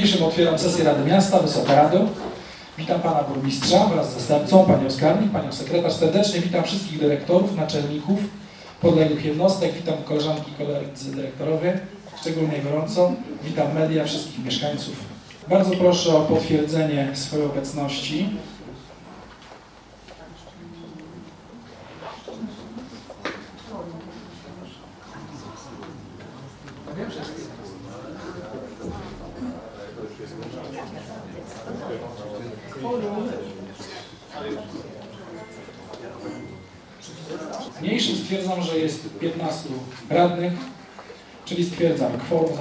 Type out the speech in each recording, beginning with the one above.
Dzisiejszym otwieram sesję Rady Miasta, Wysoka Rado. Witam Pana Burmistrza wraz z zastępcą, Panią Skarbnik, Panią Sekretarz. Serdecznie witam wszystkich dyrektorów, naczelników podległych jednostek. Witam koleżanki i koledzy dyrektorowie, szczególnie gorąco. Witam media, wszystkich mieszkańców. Bardzo proszę o potwierdzenie swojej obecności. Radnych, czyli stwierdzam kworum.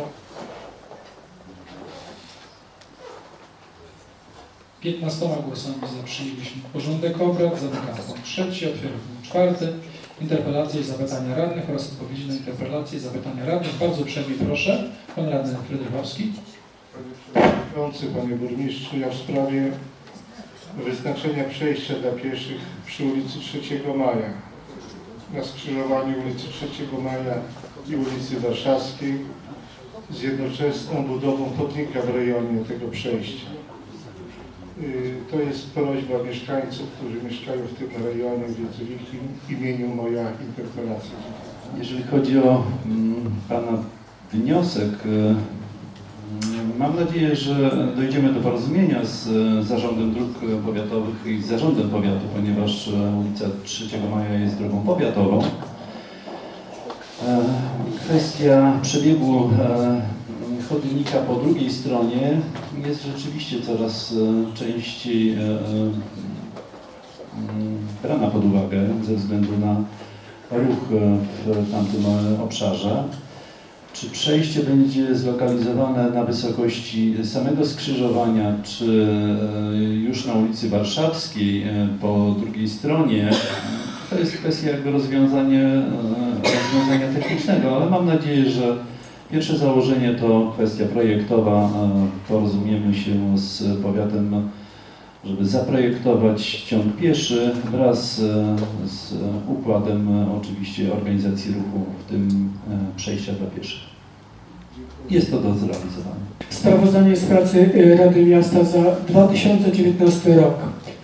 15 głosami za przyjęliśmy porządek obrad, zamykam punkt trzeci, otwieram punkt czwarty, interpelacje i zapytania radnych oraz odpowiedzi na interpelacje i zapytania radnych. Bardzo uprzejmie proszę, pan radny Frydrychowski. Panie Przewodniczący, Panie Burmistrzu, ja w sprawie wyznaczenia przejścia dla pieszych przy ulicy 3 Maja, na skrzyżowaniu ulicy 3 Maja i ulicy Warszawskiej z jednoczesną budową chodnika w rejonie tego przejścia. Y, To jest prośba mieszkańców, którzy mieszkają w tym rejonie, więc w ich im- imieniu moja interpelacja. Jeżeli chodzi o mm, Pana wniosek, y, mam nadzieję, że dojdziemy do porozumienia z e, Zarządem Dróg Powiatowych i z Zarządem Powiatu, ponieważ e, ulica 3 Maja jest drogą powiatową. E, Kwestia przebiegu chodnika po drugiej stronie jest rzeczywiście coraz częściej mm, brana pod uwagę ze względu na ruch w tamtym obszarze. Czy przejście będzie zlokalizowane na wysokości samego skrzyżowania, czy e, już na ulicy Warszawskiej e, po drugiej stronie? To jest kwestia jakby rozwiązanie, e, rozwiązania technicznego, ale mam nadzieję, że pierwsze założenie to kwestia projektowa. Porozumiemy się z powiatem żeby zaprojektować ciąg pieszy wraz e, z układem e, oczywiście organizacji ruchu, w tym e, przejścia dla pieszych. Jest to do zrealizowania. Sprawozdanie z pracy Rady Miasta za 2019 rok.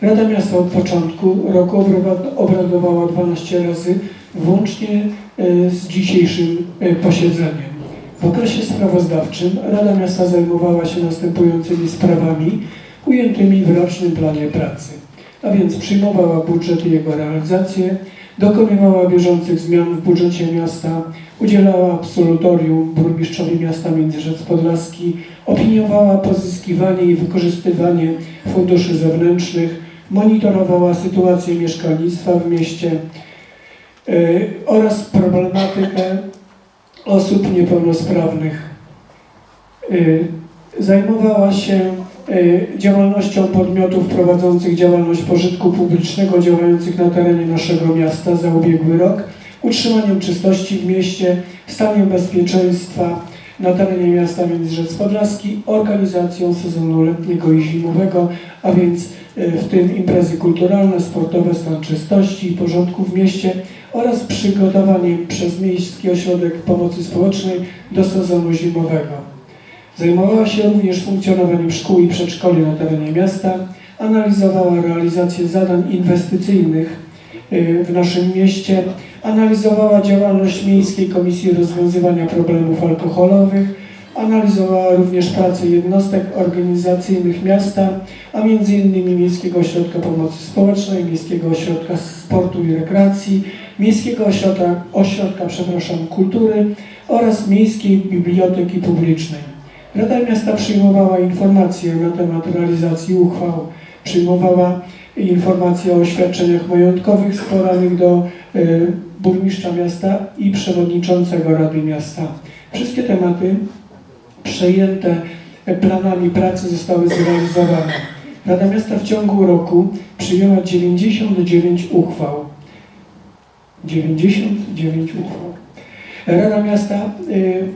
Rada Miasta od początku roku obrad- obradowała 12 razy, włącznie z dzisiejszym posiedzeniem. W okresie sprawozdawczym Rada Miasta zajmowała się następującymi sprawami ujętymi w rocznym planie pracy. A więc przyjmowała budżet i jego realizację, dokonywała bieżących zmian w budżecie miasta, udzielała absolutorium burmistrzowi miasta Międzyrzec Podlaski, opiniowała pozyskiwanie i wykorzystywanie funduszy zewnętrznych, monitorowała sytuację mieszkalnictwa w mieście yy, oraz problematykę osób niepełnosprawnych. Yy, Zajmowała się działalnością podmiotów prowadzących działalność pożytku publicznego działających na terenie naszego miasta za ubiegły rok, utrzymaniem czystości w mieście, staniem bezpieczeństwa na terenie miasta Międzyrzec Podlaski, organizacją sezonu letniego i zimowego, a więc y, w tym imprezy kulturalne, sportowe, stan czystości i porządku w mieście oraz przygotowaniem przez Miejski Ośrodek Pomocy Społecznej do sezonu zimowego. Zajmowała się również funkcjonowaniem szkół i przedszkoli na terenie miasta, analizowała realizację zadań inwestycyjnych y, w naszym mieście, analizowała działalność Miejskiej Komisji Rozwiązywania Problemów Alkoholowych, analizowała również pracę jednostek organizacyjnych miasta, a m.in. Miejskiego Ośrodka Pomocy Społecznej, Miejskiego Ośrodka Sportu i Rekreacji, Miejskiego Ośrodka, ośrodka przepraszam, Kultury oraz Miejskiej Biblioteki Publicznej. Rada Miasta przyjmowała informacje na temat realizacji uchwał, przyjmowała informacje o oświadczeniach majątkowych składanych do y, burmistrza miasta i przewodniczącego Rady Miasta. Wszystkie tematy przejęte planami pracy zostały zrealizowane. Rada Miasta w ciągu roku przyjęła 99 uchwał. 99 uchwał. Rada Miasta y,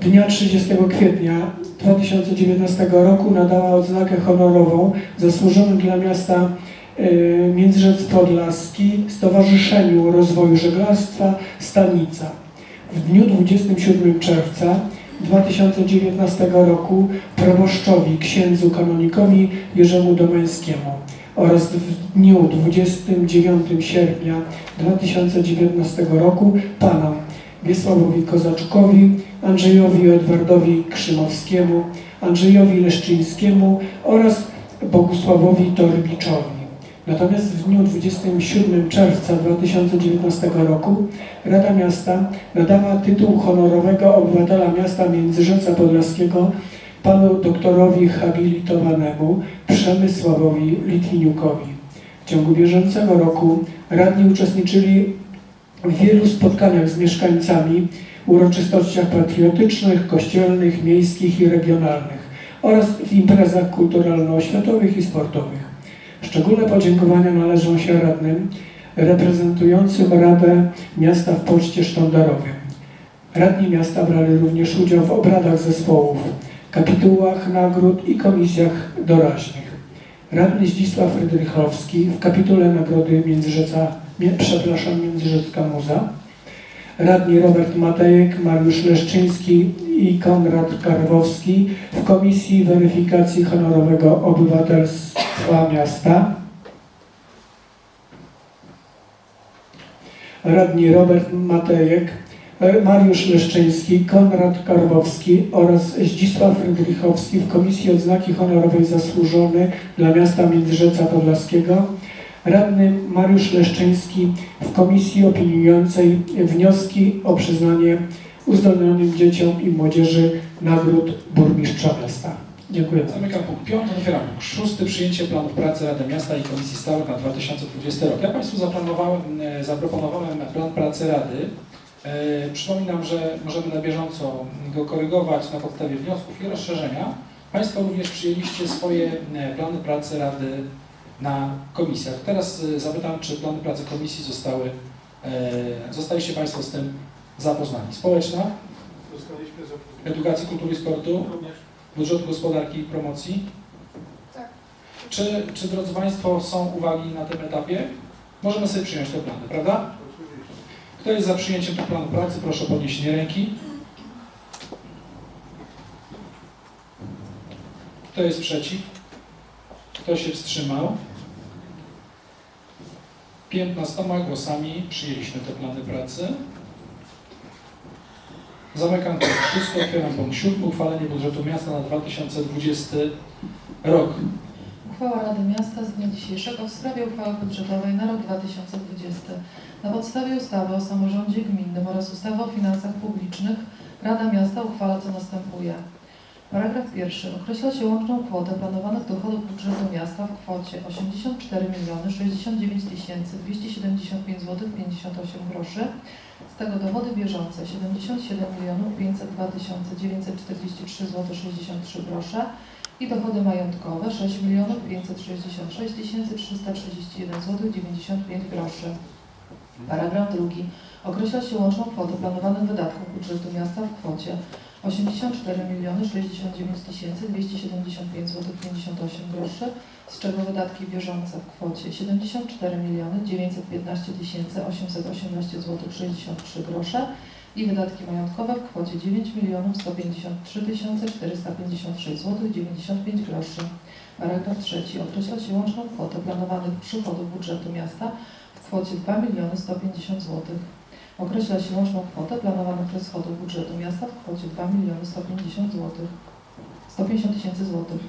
dnia 30 kwietnia 2019 roku nadała odznakę honorową zasłużonym dla miasta y, Międzyrzec Podlaski Stowarzyszeniu Rozwoju Żeglarstwa Stanica. W dniu 27 czerwca 2019 roku proboszczowi księdzu kanonikowi Jerzemu Domańskiemu oraz w dniu 29 sierpnia 2019 roku panom Wiesławowi Kozaczkowi, Andrzejowi Edwardowi Krzymowskiemu, Andrzejowi Leszczyńskiemu oraz Bogusławowi Torbiczowi. Natomiast w dniu 27 czerwca 2019 roku Rada Miasta nadała tytuł honorowego obywatela miasta Międzyrzeca Podlaskiego panu doktorowi habilitowanemu Przemysławowi Litwiniukowi. W ciągu bieżącego roku radni uczestniczyli w wielu spotkaniach z mieszkańcami, uroczystościach patriotycznych, kościelnych, miejskich i regionalnych oraz w imprezach kulturalno-oświatowych i sportowych. Szczególne podziękowania należą się radnym reprezentującym Radę Miasta w poczcie sztandarowym. Radni miasta brali również udział w obradach zespołów, kapitułach nagród i komisjach doraźnych. Radny Zdzisław Frydrychowski w kapitule Nagrody Międzyrzeca, przepraszam, Międzyrzecka Muza. Radni Robert Matejek, Mariusz Leszczyński i Konrad Karwowski w Komisji Weryfikacji Honorowego Obywatelstwa Miasta. Radni Robert Matejek, e, Mariusz Leszczyński, Konrad Karwowski oraz Zdzisław Frydrychowski w Komisji Odznaki Honorowej Zasłużony dla Miasta Międzyrzeca Podlaskiego. Radny Mariusz Leszczyński w Komisji Opiniującej wnioski o przyznanie uzdolnionym dzieciom i młodzieży nagród burmistrza miasta. Dziękuję. Zamykam punkt piąty, otwieram punkt szósty, przyjęcie planów pracy Rady Miasta i Komisji Stałych na 2020 rok. Ja Państwu zaplanowałem, e, zaproponowałem plan pracy Rady. E, Przypominam, że możemy na bieżąco go korygować na podstawie wniosków i rozszerzenia. Państwo również przyjęliście swoje e, plany pracy Rady na komisjach. Teraz e, zapytam, czy plany pracy komisji zostały, e, zostaliście Państwo z tym zapoznani. Społeczna, Zostaliśmy zaproszeni. edukacji, kultury i sportu, budżetu gospodarki i promocji. Tak. Czy, czy drodzy Państwo są uwagi na tym etapie? Możemy sobie przyjąć te plany, prawda? Oczywiście. Kto jest za przyjęciem tych planu pracy? Proszę o podniesienie ręki. Kto jest przeciw? Kto się wstrzymał? 15 głosami przyjęliśmy te plany pracy. Zamykam punkt szósty, otwieram punkt siódmy, uchwalenie budżetu miasta na 2020 rok. Uchwała Rady Miasta z dnia dzisiejszego w sprawie uchwały budżetowej na rok 2020. Na podstawie ustawy o samorządzie gminnym oraz ustawy o finansach publicznych Rada Miasta uchwala co następuje. Paragraf pierwszy. Określa się łączną kwotę planowanych dochodów budżetu miasta w kwocie 84 69 275 zł 58 groszy. Z tego dochody bieżące 77 502 943 zł 63 grosze i dochody majątkowe 6 566 331 zł 95 groszy. Paragraf drugi. Określa się łączną kwotę planowanych wydatków budżetu miasta w kwocie 84 69 275 zł 58 groszy, z czego wydatki bieżące w kwocie 74 915 818 zł 63 grosze i wydatki majątkowe w kwocie 9 153 456 zł 95 groszy. Paragraf trzeci. Określa się łączną kwotę planowanych przychodów budżetu miasta kwocie 2 150 zł. Określa się łączną kwotę planowanych rozchodów budżetu miasta w kwocie 2 150 zł. 150 tysięcy złotych.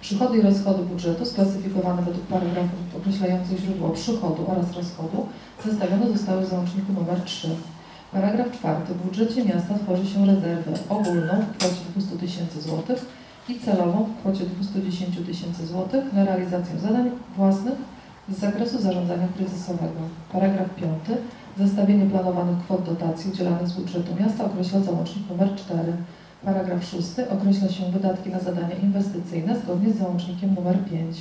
Przychody i rozchody budżetu sklasyfikowane według paragrafów określających źródło przychodu oraz rozchodu zestawione zostały w załączniku nr 3. Paragraf czwarty. W budżecie miasta tworzy się rezerwę ogólną w kwocie 200 tysięcy złotych i celową w kwocie 210 tysięcy złotych na realizację zadań własnych z zakresu zarządzania kryzysowego. Paragraf piąty. Zestawienie planowanych kwot dotacji udzielanych z budżetu miasta określa załącznik nr 4. Paragraf szósty. Określa się wydatki na zadania inwestycyjne zgodnie z załącznikiem nr 5.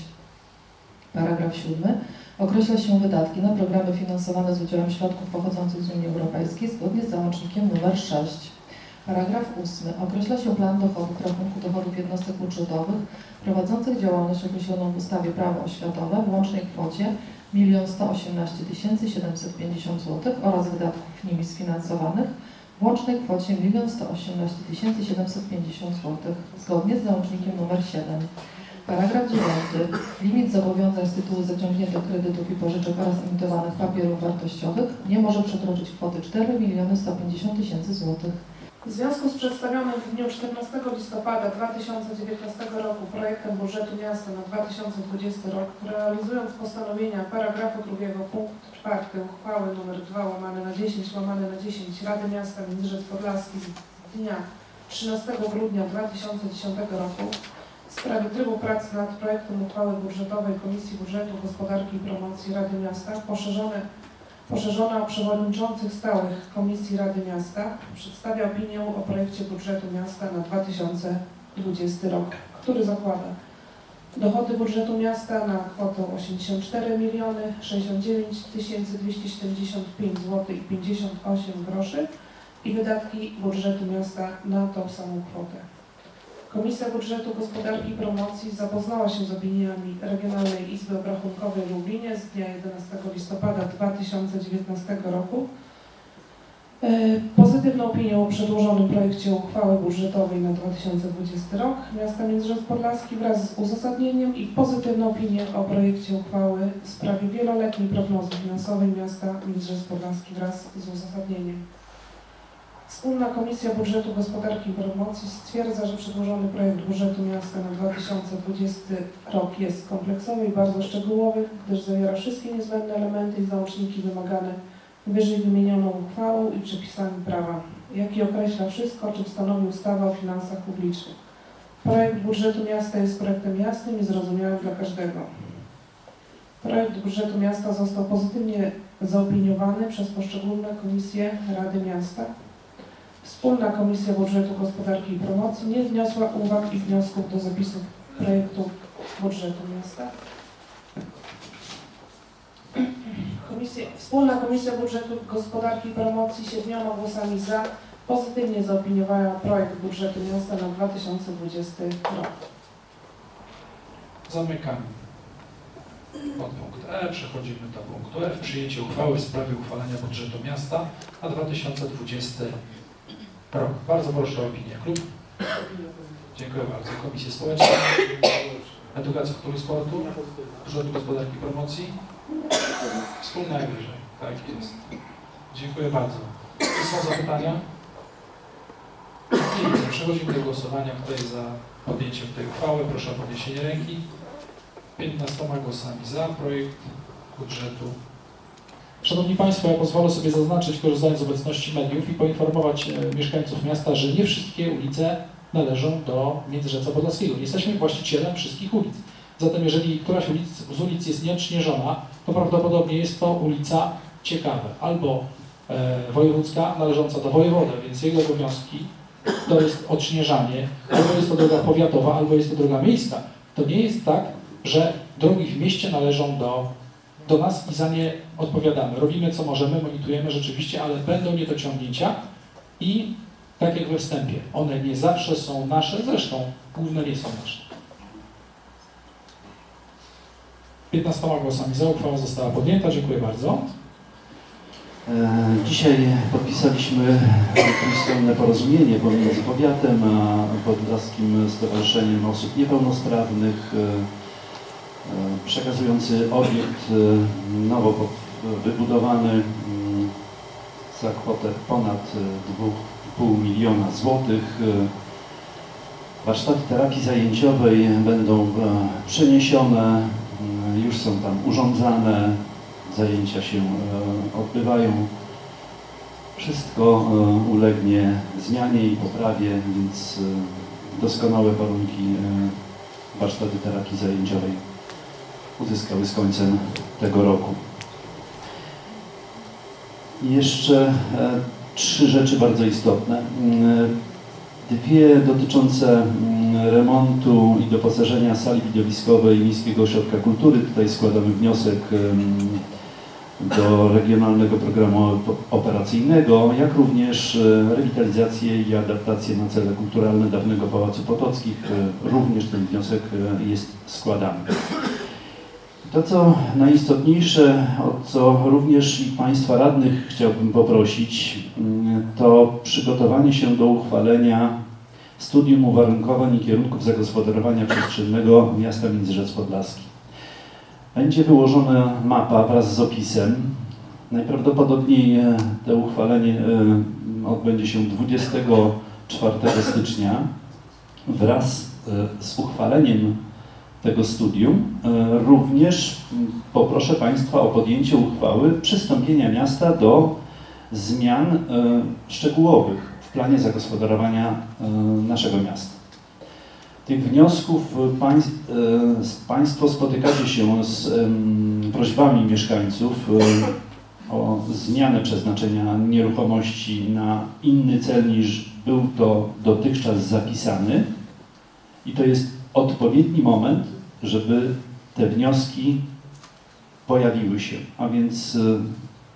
Paragraf siódmy. Określa się wydatki na programy finansowane z udziałem środków pochodzących z Unii Europejskiej zgodnie z załącznikiem nr 6. Paragraf 8. Określa się plan dochodów rachunku dochodów jednostek budżetowych prowadzących działalność określoną w ustawie Prawo oświatowe w łącznej kwocie 1 118 750 zł oraz wydatków nimi sfinansowanych w łącznej kwocie 1 118 750 zł zgodnie z załącznikiem nr 7. Paragraf 9. Limit zobowiązań z tytułu zaciągniętych kredytów i pożyczek oraz emitowanych papierów wartościowych nie może przekroczyć kwoty 4 150 tysięcy złotych. W związku z przedstawionym w dniu 14 listopada 2019 roku projektem budżetu miasta na 2020 rok, realizując postanowienia paragrafu drugiego punkt 4 uchwały nr 2 łamane na 10 łamane na 10 Rady Miasta Międzyrzec Podlaski z dnia 13 grudnia 2010 roku w sprawie trybu pracy nad projektem uchwały budżetowej Komisji Budżetu, Gospodarki i Promocji Rady Miasta poszerzone Poszerzona o przewodniczących stałych Komisji Rady Miasta przedstawia opinię o projekcie budżetu miasta na 2020 rok, który zakłada dochody budżetu miasta na kwotę 84 miliony 69 275 zł i 58 groszy i wydatki budżetu miasta na tą samą kwotę. Komisja Budżetu Gospodarki i Promocji zapoznała się z opiniami Regionalnej Izby Obrachunkowej w Lublinie z dnia 11 listopada 2019 roku. E, Pozytywną opinią o przedłożonym projekcie uchwały budżetowej na 2020 rok miasta Międzyrzec Podlaski wraz z uzasadnieniem i pozytywną opinię o projekcie uchwały w sprawie wieloletniej prognozy finansowej miasta Międzyrzec Podlaski wraz z uzasadnieniem. Wspólna Komisja Budżetu Gospodarki i Promocji stwierdza, że przedłożony projekt budżetu miasta na 2020 rok jest kompleksowy i bardzo szczegółowy, gdyż zawiera wszystkie niezbędne elementy i załączniki wymagane wyżej wymienioną uchwałą i przepisami prawa, jak i określa wszystko, czym stanowi ustawa o finansach publicznych. Projekt budżetu miasta jest projektem jasnym i zrozumiałym dla każdego. Projekt budżetu miasta został pozytywnie zaopiniowany przez poszczególne komisje Rady Miasta. Wspólna Komisja Budżetu Gospodarki i Promocji nie wniosła uwag i wniosków do zapisów projektu budżetu miasta. Komisja, Wspólna Komisja Budżetu Gospodarki i Promocji siedmioma głosami za pozytywnie zaopiniowała projekt budżetu miasta na 2020 rok. Zamykam podpunkt E. Przechodzimy do punktu F. Przyjęcie uchwały w sprawie uchwalenia budżetu miasta na 2020 rok. Bardzo proszę o opinię. Klub. Dziękuję bardzo. Komisje Społeczne, Edukacji, Kultury Sportu, Budżetu Gospodarki i Promocji. Wspólna jak wyżej. Tak jest. Dziękuję bardzo. Czy są zapytania? Nie widzę. Przechodzimy do głosowania. Kto jest za podjęciem tej uchwały? Proszę o podniesienie ręki. 15 głosami za projekt budżetu. Szanowni Państwo, ja pozwolę sobie zaznaczyć, korzystając z obecności mediów i poinformować e, mieszkańców miasta, że nie wszystkie ulice należą do Międzyrzeca Podlaskiego. Nie jesteśmy właścicielem wszystkich ulic. Zatem jeżeli któraś ulic, z ulic jest nieodśnieżona, to prawdopodobnie jest to ulica ciekawa, albo e, wojewódzka należąca do wojewody, więc jego obowiązki to jest odśnieżanie, albo jest to droga powiatowa, albo jest to droga miejska. To nie jest tak, że drogi w mieście należą do, do nas i za nie odpowiadamy. Robimy co możemy, monitorujemy rzeczywiście, ale będą niedociągnięcia i tak jak we wstępie, one nie zawsze są nasze, zresztą główne nie są nasze. 15 głosami za uchwała została podjęta. Dziękuję bardzo. E, Dzisiaj podpisaliśmy trójstronne porozumienie pomiędzy powiatem a Podlaskim Stowarzyszeniem Osób Niepełnosprawnych e, przekazujący obiekt e, nowo wybudowany mm, za kwotę ponad e, 2,5 miliona złotych. E, Warsztaty terapii zajęciowej będą e, przeniesione, mm, już są tam urządzane, zajęcia się e, odbywają. Wszystko e, ulegnie zmianie i poprawie, więc e, doskonałe warunki e, warsztaty terapii zajęciowej uzyskały z końcem tego roku. Jeszcze e, trzy rzeczy bardzo istotne. Mm, Dwie dotyczące mm, remontu i doposażenia sali widowiskowej Miejskiego Ośrodka Kultury. Tutaj składamy wniosek em, do Regionalnego Programu Operacyjnego, jak również e, rewitalizację i adaptację na cele kulturalne dawnego Pałacu Potockich. E, Również ten wniosek e, jest składany. To, co najistotniejsze, o co również i Państwa radnych chciałbym poprosić, mm, to przygotowanie się do uchwalenia studium uwarunkowań i kierunków zagospodarowania przestrzennego miasta Międzyrzec Podlaski. Będzie wyłożona mapa wraz z opisem. Najprawdopodobniej e, to uchwalenie e, odbędzie się 24 stycznia wraz e, z uchwaleniem tego studium. E, Również poproszę Państwa o podjęcie uchwały przystąpienia miasta do zmian e, szczegółowych w planie zagospodarowania e, naszego miasta. Tych wniosków Państwo spotykacie się z prośbami mieszkańców o zmianę przeznaczenia nieruchomości na inny cel niż był to dotychczas zapisany. I to jest odpowiedni moment, żeby te wnioski pojawiły się. A więc y,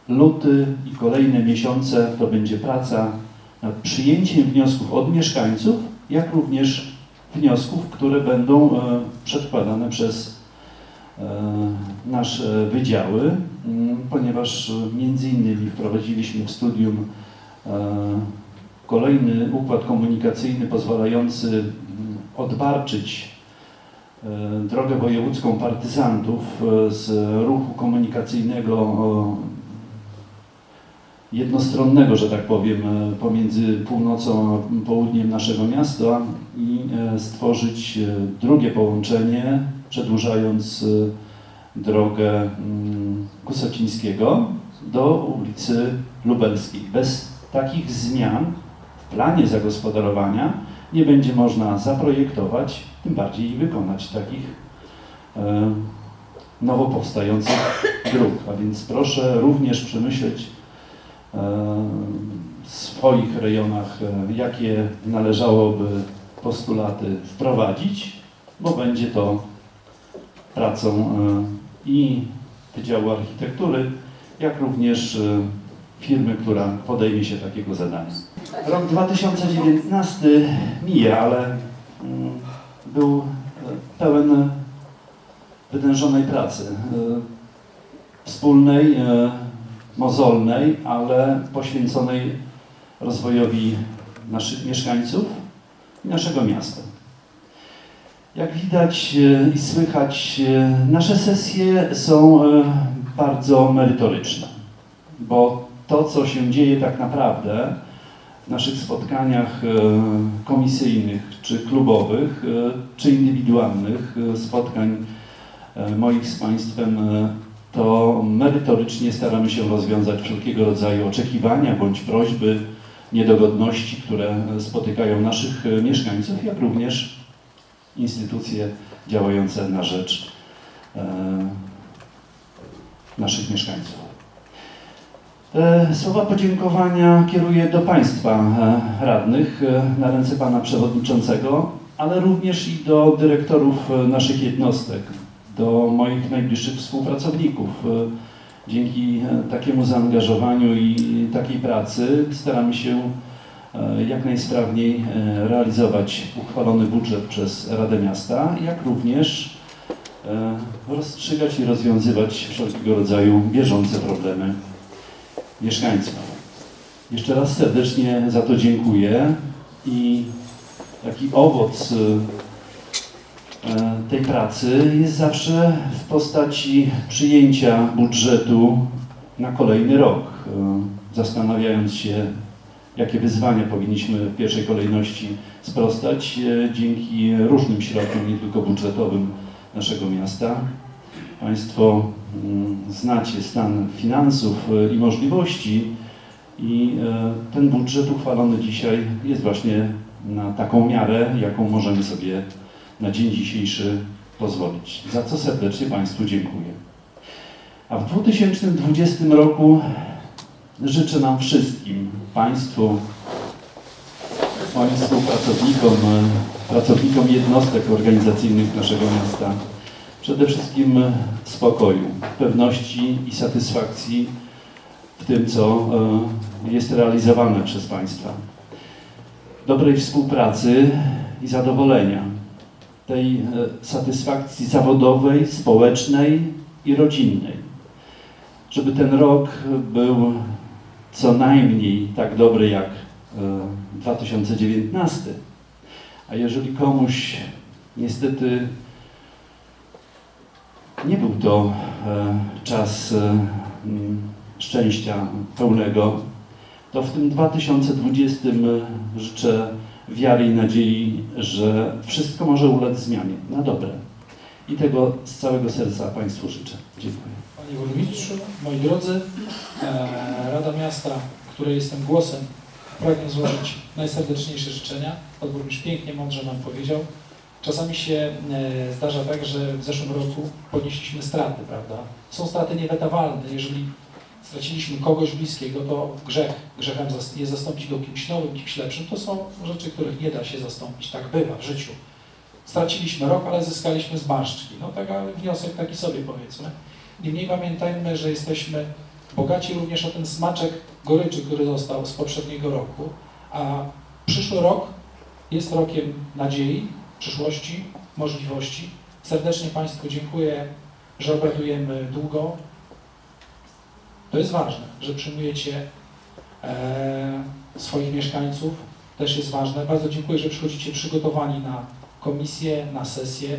luty i kolejne miesiące to będzie praca nad przyjęciem wniosków od mieszkańców, jak również wniosków, które będą e, przedkładane przez e, nasze wydziały, ponieważ między innymi wprowadziliśmy w studium kolejny układ komunikacyjny pozwalający odbarczyć e, drogę wojewódzką partyzantów e, z ruchu komunikacyjnego jednostronnego, że tak powiem, e, pomiędzy północą a południem naszego miasta i stworzyć drugie połączenie, przedłużając drogę mm, Kusocińskiego do ulicy Lubelskiej. Bez takich zmian w planie zagospodarowania nie będzie można zaprojektować, tym bardziej wykonać takich e, nowo powstających dróg. A więc proszę również przemyśleć e, w swoich rejonach, e, jakie należałoby postulaty wprowadzić, bo będzie to pracą i Wydziału Architektury, jak również firmy, która podejmie się takiego zadania. Rok 2019 mija, ale mm, był pełen wytężonej pracy. e, Wspólnej, e, mozolnej, ale poświęconej rozwojowi naszych mieszkańców i naszego miasta. Jak widać e, i słychać, nasze sesje są bardzo merytoryczne, bo to, co się dzieje tak naprawdę w naszych spotkaniach e, komisyjnych czy klubowych, e, czy indywidualnych e, spotkań moich z Państwem, to merytorycznie staramy się rozwiązać wszelkiego rodzaju oczekiwania bądź prośby, niedogodności, które spotykają naszych mieszkańców, jak również instytucje działające na rzecz naszych mieszkańców. Te słowa podziękowania kieruję do Państwa e, radnych e, na ręce Pana Przewodniczącego, ale również i do dyrektorów e, naszych jednostek, do moich najbliższych współpracowników. E, Dzięki e, takiemu zaangażowaniu i takiej pracy staramy się e, jak najsprawniej e, realizować uchwalony budżet przez Radę Miasta, jak również e, rozstrzygać i rozwiązywać wszelkiego rodzaju bieżące problemy mieszkańców. Jeszcze raz serdecznie za to dziękuję i taki owoc y, e, tej pracy jest zawsze w postaci przyjęcia budżetu na kolejny rok, y, zastanawiając się, jakie wyzwania powinniśmy w pierwszej kolejności sprostać dzięki różnym środkom, nie tylko budżetowym naszego miasta. Państwo mm, znacie stan finansów e, i możliwości i e, ten budżet uchwalony dzisiaj jest właśnie na taką miarę, jaką możemy sobie na dzień dzisiejszy pozwolić. Za co serdecznie Państwu dziękuję. A w 2020 roku życzę nam wszystkim, Państwu, moim współpracownikom, e, pracownikom jednostek organizacyjnych naszego miasta, przede wszystkim spokoju, pewności i satysfakcji w tym, co e, jest realizowane przez Państwa. Dobrej współpracy i zadowolenia. tej e, satysfakcji zawodowej, społecznej i rodzinnej. Żeby ten rok był co najmniej tak dobry jak e, 2019. A jeżeli komuś niestety nie był to e, czas e, mm, szczęścia pełnego, to w tym 2020 życzę wiary i nadziei, że wszystko może ulec zmianie na dobre. I tego z całego serca Państwu życzę. Dziękuję. Panie Burmistrzu, moi drodzy, e, Rada Miasta, której jestem głosem, pragnę złożyć najserdeczniejsze życzenia. Pan Burmistrz pięknie, mądrze nam powiedział. Czasami się e, zdarza tak, że w zeszłym roku ponieśliśmy straty, prawda? Są straty niewetawalne. Jeżeli straciliśmy kogoś bliskiego, to grzech, grzechem jest zastąpić go kimś nowym, kimś lepszym. To są rzeczy, których nie da się zastąpić. Tak bywa w życiu. Straciliśmy rok, ale zyskaliśmy zmarszczki. No taka wniosek taki sobie powiedzmy. Niemniej pamiętajmy, że jesteśmy bogaci również o ten smaczek goryczy, który został z poprzedniego roku, a przyszły rok jest rokiem nadziei, przyszłości, możliwości. Serdecznie Państwu dziękuję, że obradujemy długo. To jest ważne, że przyjmujecie e, swoich mieszkańców, też jest ważne. Bardzo dziękuję, że przychodzicie przygotowani na komisję, na sesję.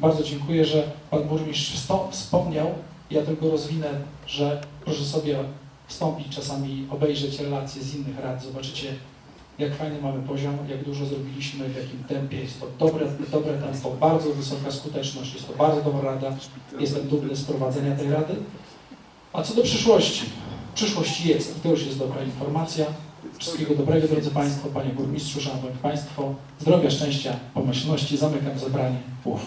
Bardzo dziękuję, że Pan Burmistrz wspomniał, ja tylko rozwinę, że proszę sobie wstąpić czasami, obejrzeć relacje z innych rad, zobaczycie jak fajny mamy poziom, jak dużo zrobiliśmy, w jakim tempie. Jest to dobre, dobre tempo, bardzo wysoka skuteczność, jest to bardzo dobra rada. Jestem dumny z prowadzenia tej rady. A co do przyszłości? Przyszłość jest to już jest dobra informacja. Wszystkiego dobrego, drodzy Państwo, Panie Burmistrzu, Szanowni Państwo. Zdrowia, szczęścia, pomyślności. Zamykam zebranie. Uf.